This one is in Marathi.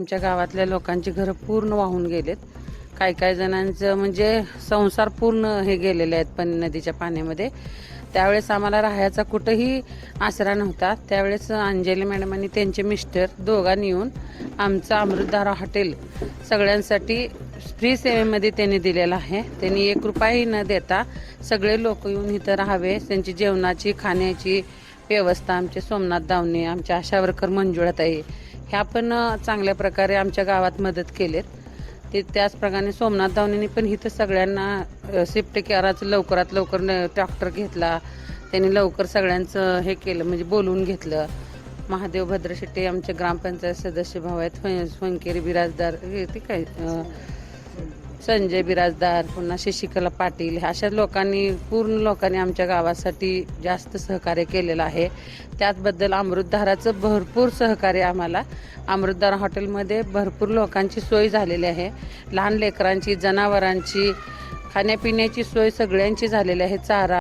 आमच्या गावातल्या लोकांची घरं पूर्ण वाहून गेलेत. काही काही जणांचं म्हणजे संसार पूर्ण हे गेलेले आहेत पण नदीच्या पाण्यामध्ये. त्यावेळेस आम्हाला राहायचा कुठंही आसरा नव्हता. त्यावेळेस अंजली मॅडम आणि त्यांचे मिस्टर दोघांनी येऊन आमचं अमृतधारा हॉटेल सगळ्यांसाठी फ्री सेवेमध्ये त्यांनी दिलेलं आहे. त्यांनी एक रुपयाही न देता सगळे लोक येऊन इथं राहावे. त्यांची जेवणाची खाण्याची व्यवस्था आमचे सोमनाथ दावणे आमच्या आशा वर्कर मंजुळाताई ह्या पण चांगल्या प्रकारे आमच्या गावात मदत केलेत. ते त्याचप्रमाणे सोमनाथ दावणेंनी पण इथं सगळ्यांना शिफ्ट केअराचं लवकरात लवकर ट्रॅक्टर घेतला. त्यांनी लवकर सगळ्यांचं हे केलं म्हणजे बोलवून घेतलं. महादेव भद्रशेट्टी आमचे ग्रामपंचायत सदस्य भाव आहेत फं- फंकेरी बिराजदार हे ते काय संजय बिराजदार पुन्हा शशिकला पाटील अशा लोकांनी पूर्ण लोकांनी आमच्या गावासाठी जास्त सहकार्य केलेलं आहे. त्याचबद्दल अमृतधाराचं भरपूर सहकार्य आम्हाला. अमृतधारा हॉटेलमध्ये भरपूर लोकांची सोय झालेली आहे. लहान लेकरांची जनावरांची खाण्यापिण्याची सोय सगळ्यांची झालेली आहे. चारा